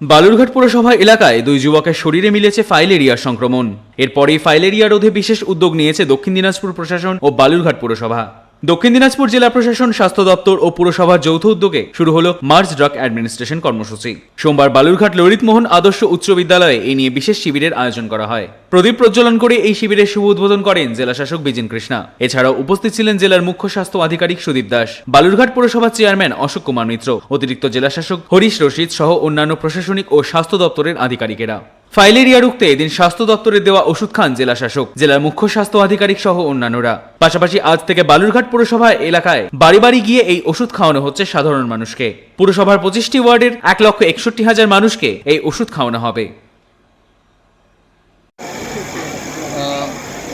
বালুরঘাট পুরসভা এলাকায় দুই যুবকের শরীরে মিলেছে ফাইলেরিয়া সংক্রমণ। এরপরেই ফাইলেরিয়া রোধে বিশেষ উদ্যোগ নিয়েছে দক্ষিণ দিনাজপুর প্রশাসন ও বালুরঘাট পুরসভা। দক্ষিণ দিনাজপুর জেলা প্রশাসন, স্বাস্থ্য দপ্তর ও পুরসভার যৌথ উদ্যোগে শুরু হলো মার্চ ড্রাগ অ্যাডমিনিস্ট্রেশন কর্মসূচি। সোমবার বালুরঘাট ললিত মোহন আদর্শ উচ্চ বিদ্যালয়ে এই নিয়ে বিশেষ শিবিরের আয়োজন করা হয়। প্রদীপ প্রজ্বলন করে এই শিবিরের শুভ উদ্বোধন করেন জেলা শাসক বিজিন কৃষ্ণা। এছাড়াও উপস্থিত ছিলেন জেলার মুখ্য স্বাস্থ্য আধিকারিক সুদীপ দাস। বালুরঘাট পুরসভার চেয়ারম্যান অশোক কুমার মিত্র। অতিরিক্ত জেলা শাসক হরিশ রশিদ সহ অন্যান্য প্রশাসনিক ও স্বাস্থ্য দপ্তরের আধিকারিকেরা। ফাইলেরিয়া রুখতে এদিন স্বাস্থ্য দপ্তরের দেওয়া ওষুধ খান জেলা শাসক, জেলার মুখ্য স্বাস্থ্য আধিকারিক সহ অন্যান্যরা। পাশাপাশি আজ থেকে বালুরঘাট পুরসভা এলাকায় বাড়ি বাড়ি গিয়ে এই ওষুধ খাওয়ানো হচ্ছে সাধারণ মানুষকে। পুরসভার পঁচিশটি ওয়ার্ডের এক লক্ষ একষট্টি হাজার মানুষকে এই ওষুধ খাওয়ানো হবে।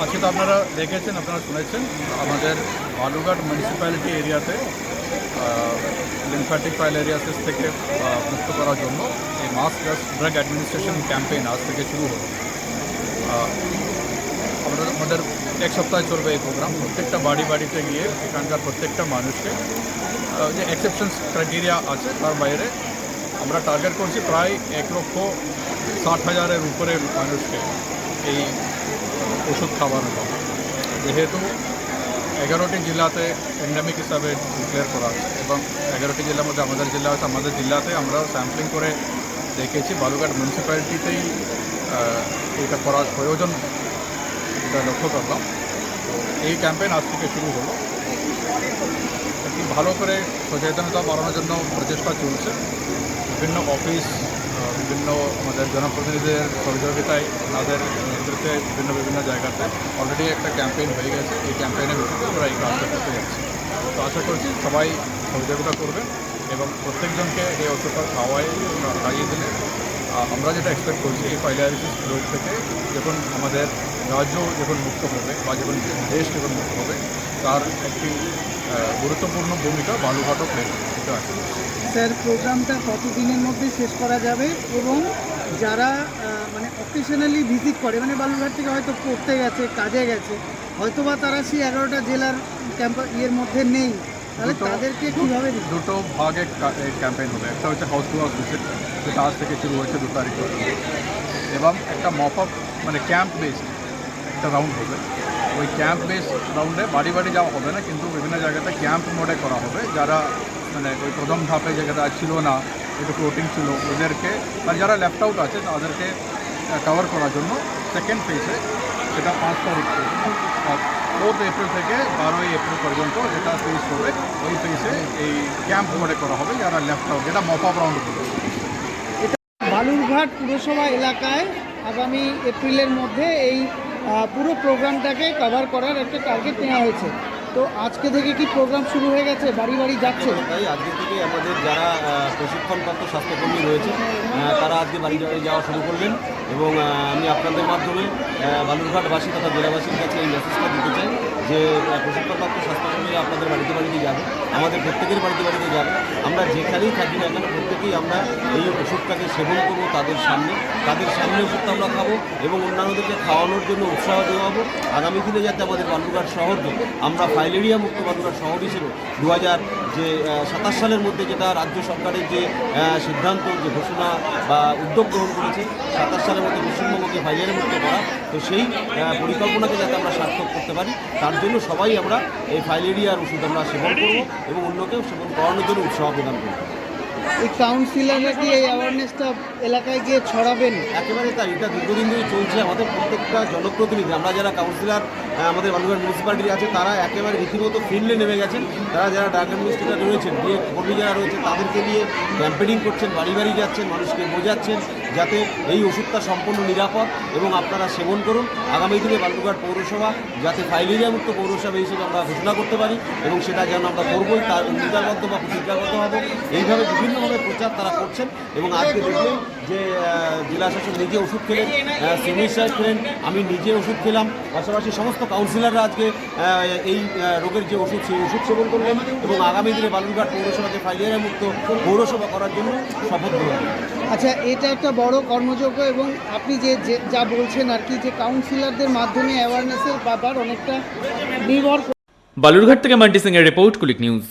আজকে তো আপনারা দেখেছেন, আপনারা শুনেছেন, আমাদের মিউনিসিপ্যালিটি এরিয়াতে লিমফ্যাটিক ফাইলেরিয়াসিস থেকে মুক্ত করার জন্য এই মাস ড্রাগ অ্যাডমিনিস্ট্রেশন ক্যাম্পেইন আজ থেকে শুরু হলো। আমরা আমাদের এক সপ্তাহে চলবে এই প্রোগ্রাম প্রত্যেকটা বাড়ি বাড়িতে গিয়ে এখানকার প্রত্যেকটা মানুষকে যে এক্সেপশনস ক্রাইটেরিয়া আছে তার বাইরে আমরা টার্গেট করছি প্রায় এক লক্ষ ষাট হাজারের উপরে মানুষকে এই ওষুধ খাওয়ানো যেহেতু এগারোটি জেলাতে এন্ডেমিক হিসাবে ডিক্লেয়ার করা আছে এবং এগারোটি জেলার মধ্যে আমাদের জেলা আছে আমাদের জেলাতে আমরা স্যাম্পলিং করে দেখেছি। বালুঘাট মিউনিসিপ্যালিটিতেই এটা করার প্রয়োজন এটা লক্ষ্য করলাম। এই ক্যাম্পেইন আজ থেকে শুরু হলো। ভালো করে সচেতনতা বাড়ানোর জন্য প্রচেষ্টা চলছে। বিভিন্ন অফিস বিভিন্ন আমাদের জনপ্রতিনিধিদের সহযোগিতায় তাদের নেতৃত্বে বিভিন্ন বিভিন্ন জায়গাতে অলরেডি একটা ক্যাম্পেইন হয়ে গেছে। এই ক্যাম্পেইনের ভিত্তিতে আমরা এই কাজটা করতে যাচ্ছি। তো আশা করছি সবাই সহযোগিতা করবে এবং প্রত্যেকজনকে এই ওষুধটা খাওয়াই খাইয়ে দিলে। আমরা যেটা এক্সপেক্ট করছি, এই ফাইলারিসিস রোগ থেকে যখন আমাদের রাজ্য যখন মুক্ত হবে বা যখন দেশ যখন মুক্ত হবে তার একটি গুরুত্বপূর্ণ ভূমিকা বালুঘাটও প্লে আছে। স্যার প্রোগ্রামটা কতদিনের মধ্যে শেষ করা যাবে এবং যারা মানে অকেশনালি ভিজিট করে মানে বালুরঘাট থেকে হয়তো পড়তে গেছে কাজে গেছে হয়তোবা তারা সেই এগারোটা জেলার ক্যাম্প ইয়ের মধ্যে নেই তাহলে তাদেরকে কীভাবে দুটো ভাগে ক্যাম্পেইন হবে। একটা হচ্ছে হাউস টু হাউস ভিজিট যেটা আজ থেকে শুরু হয়েছে দু তারিখ। এবং একটা মপ আপ মানে ক্যাম্প বেসড একটা রাউন্ড হবে। ওই ক্যাম্প বেস রাউন্ডে বাড়ি বাড়ি যাওয়া হবে না, কিন্তু বিভিন্ন জায়গাতে ক্যাম্প মোডে করা হবে। যারা মানে ওই প্রথম ধাপে জায়গাটা ছিল না, একটু ফ্লোটিং ছিল, ওদেরকে আর যারা লেফট আউট আছে, তাদেরকে কভার করার জন্য সেকেন্ড ফেজে সেটা পাঁচ তারিখ ফোর্থ এপ্রিল থেকে বারোই এপ্রিল পর্যন্ত যেটা ফেজ হবে। ওই ফেজে এই ক্যাম্প মোডে করা হবে, যারা লেফট আউট যেটা মপ আপ রাউন্ড এটা বালুরঘাট পুরসভা এলাকায় আগামী এপ্রিলের মধ্যে এই পুরো প্রোগ্রামটাকে কভার করার একটা টার্গেট নেওয়া হয়েছে। তো আজকে থেকে কি প্রোগ্রাম শুরু হয়ে গেছে? বাড়ি বাড়ি যাচ্ছে? তাই আজকে থেকে আমাদের যারা প্রশিক্ষণপ্রাপ্ত স্বাস্থ্যকর্মী রয়েছে তারা আজকে বাড়ি বাড়ি যাওয়া শুরু করলেন এবং আমি আপনাদের মাধ্যমে বালুরঘাটবাসী তথা জেলাবাসীর কাছে এই মেসেজটা দিতে চাই যে প্রশিক্ষণপ্রাপ্ত প্রশিক্ষণপ্রাপ্ত স্বাস্থ্যকর্মীরা আপনাদের বাড়িতে বাড়িতে যাবে। আমাদের প্রত্যেকের বাড়িতে বাড়িতে যাবে। আমরা যেখানেই থাকি না কেন, প্রত্যেকেই আমরা এই ওষুধটাকে সেবন করব তাদের সামনে। তাদের সামনে ওষুধটা আমরা খাব এবং অন্যান্যদেরকে খাওয়ানোর জন্য উৎসাহ দেওয়াবো আগামী দিনে যাতে আমাদের বালুরঘাট শহরকে আমরা ফাইলেরিয়া মুক্ত বালুরঘাট শহর হিসেবে দু হাজার যে সাতাশ সালের মধ্যে যেটা রাজ্য সরকারের যে সিদ্ধান্ত, যে ঘোষণা বা উদ্যোগ গ্রহণ করেছে, সাতাশ সালের মধ্যে পশ্চিমবঙ্গকে ফাইলেরিয়া মধ্যে করা, তো সেই পরিকল্পনাকে যাতে আমরা সার্থক করতে পারি, তার জন্য সবাই আমরা এই ফাইলেরিয়ার ওষুধ আমরা সেবন করব এবং অন্যকেও সেবন করানোর জন্য উৎসাহ প্রদান করব। এই কাউন্সিলার কি এই অ্যাওয়ারনেসটা এলাকায় গিয়ে ছড়াবেন। একেবারে তাই, এটা দীর্ঘদিন ধরে চলছে। আমাদের প্রত্যেকটা জনপ্রতিনিধি, আমরা যারা কাউন্সিলার আমাদের বালুঘাট মিউনিসিপ্যালিটি আছে, তারা একেবারে রীতিমতো ফিল্ডে নেমে গেছেন। তারা যারা ডাক অ্যাডমিনিস্ট্রেটার রয়েছেন বিয়ে কর্মী যারা রয়েছে তাদেরকে নিয়ে ক্যাম্পেনিং করছেন, বাড়ি বাড়ি যাচ্ছেন, মানুষকে বোঝাচ্ছেন। যাতে এই ওষুধটা সম্পূর্ণ নিরাপদ এবং আপনারা সেবন করুন। আগামী দিনে বালুরঘাট পৌরসভা যাতে ফাইলেরিয়া মুক্ত পৌরসভা হিসেবে আমরা ঘোষণা করতে পারি এবং সেটা যেন আমরা করবোই, তার অঙ্গীকারবদ্ধ বা প্রতিজ্ঞাবদ্ধ হব। এইভাবে বিভিন্নভাবে প্রচার তারা করছেন এবং আজকে দেখলেন যে জেলা শাসক নিজে ওষুধ খেলেন সিমির সাহেব খেলেন, আমি নিজে ওষুধ খেলাম, পাশাপাশি সমস্ত কাউন্সিলররা আজকে এই রোগের যে ওষুধ, সেই ওষুধ সেবন করলেন এবং আগামী দিনে বালুরঘাট পৌরসভাকে ফাইলেরিয়া মুক্ত পৌরসভা করার জন্য শপথ গ্রহণ আচ্ছা এটা একটা বড় কর্মযোগ্য এবং আপনি যে, যে- বলছেন আর কি, যে কাউন্সিলরদের মাধ্যমে অ্যাওয়ারনেসের ব্যাপার অনেকটা নির্ভর বালুরঘাট থেকে মান্টি সিং এর রিপোর্ট, কুলিক নিউজ।